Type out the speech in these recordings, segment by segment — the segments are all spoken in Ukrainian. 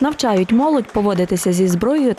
Навчають молодь поводитися зі зброєю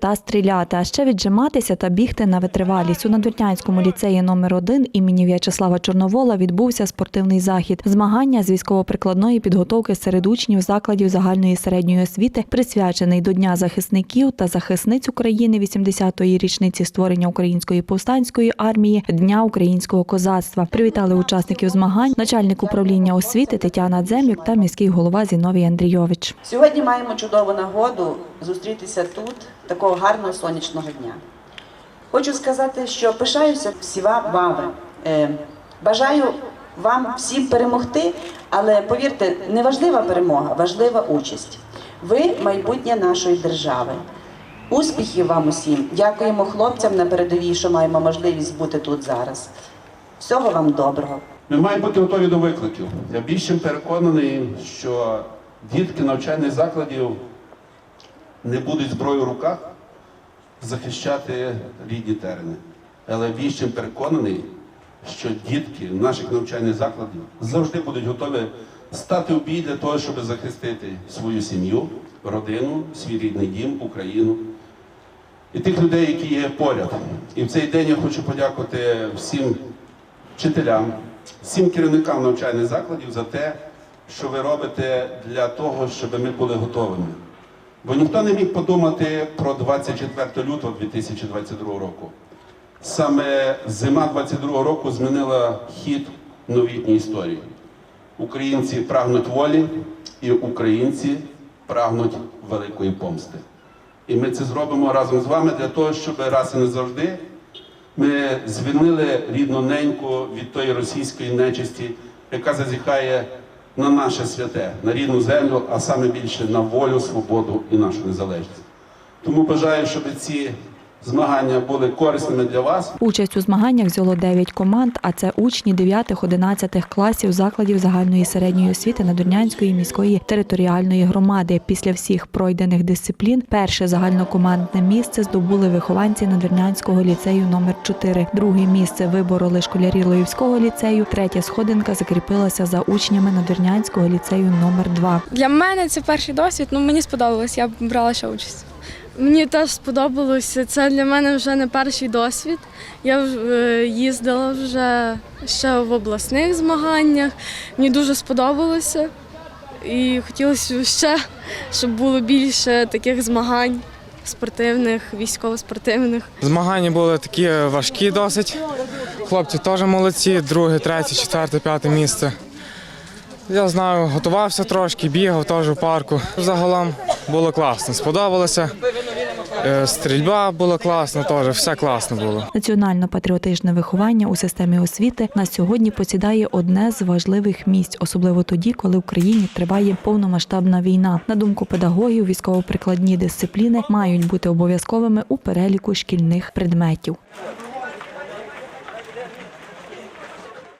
та стріляти, а ще віджиматися та бігти на витривалість. У Надвірнянському ліцеї номер 1 імені В'ячеслава Чорновола відбувся спортивний захід. Змагання з військово-прикладної підготовки серед учнів закладів загальної середньої освіти, присвячений до Дня захисників та захисниць України 80-ї річниці створення української повстанської армії, Дня українського козацтва. Привітали учасників змагань начальник управління освіти Тетяна Дзем'як та міський голова Зіновій Андрійович. Сьогодні маємо чудову нагоду зустрітися тут такого гарного сонячного дня. Хочу сказати, що пишаюся всіма вами. Е, Бажаю вам всім перемогти, але повірте, не важлива перемога, важлива участь. Ви майбутнє нашої держави. Успіхів вам усім! Дякуємо хлопцям на передовій, що маємо можливість бути тут зараз. Всього вам доброго! Ми маємо бути готові до викликів. Я більш переконаний, що дітки навчальних закладів не будуть зброю в руках захищати рідні терени. Але чим переконаний, що дітки наших навчальних закладів завжди будуть готові стати в бій для того, щоб захистити свою сім'ю, родину, свій рідний дім, Україну і тих людей, які є поряд. І в цей день я хочу подякувати всім вчителям, всім керівникам навчальних закладів за те, що ви робите для того, щоб ми були готовими. Бо ніхто не міг подумати про 24 лютого 2022 року. Саме зима 22 року змінила хід новітньої історії. Українці прагнуть волі, і українці прагнуть великої помсти. І ми це зробимо разом з вами для того, щоб раз і не завжди ми звільнили рідну неньку від тої російської нечисті, яка зазіхає на наше святе, на рідну землю, а саме більше на волю, свободу і нашу незалежність. Тому бажаю, щоб ці змагання були корисними для вас. Участь у змаганнях взяло 9 команд, а це учні 9-11 класів закладів загальної середньої освіти Надвірнянської міської територіальної громади. Після всіх пройдених дисциплін перше загальнокомандне місце здобули вихованці Надвірнянського ліцею номер 4 Друге місце вибороли школярі Лоївського ліцею. Третя сходинка закріпилася за учнями Надвірнянського ліцею номер 2 Для мене це перший досвід. Ну мені сподобалось, я брала ще участь. Мені теж сподобалося. Це для мене вже не перший досвід. Я е, їздила вже ще в обласних змаганнях. Мені дуже сподобалося. І хотілося ще, щоб було більше таких змагань спортивних, військово-спортивних. Змагання були такі важкі досить. Хлопці теж молодці, друге, третє, четверте, п'яте місце. Я знаю, готувався трошки, бігав теж у парку. Загалом було класно, сподобалося. Е, Стрільба була класна, теж все класно було. Національно-патріотичне виховання у системі освіти на сьогодні посідає одне з важливих місць, особливо тоді, коли в країні триває повномасштабна війна. На думку педагогів, військово-прикладні дисципліни мають бути обов'язковими у переліку шкільних предметів.